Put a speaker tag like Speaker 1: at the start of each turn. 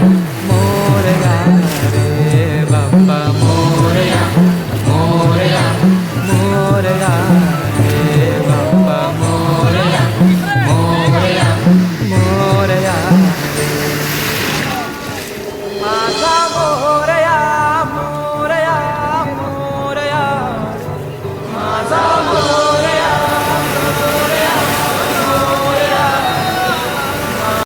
Speaker 1: Bye.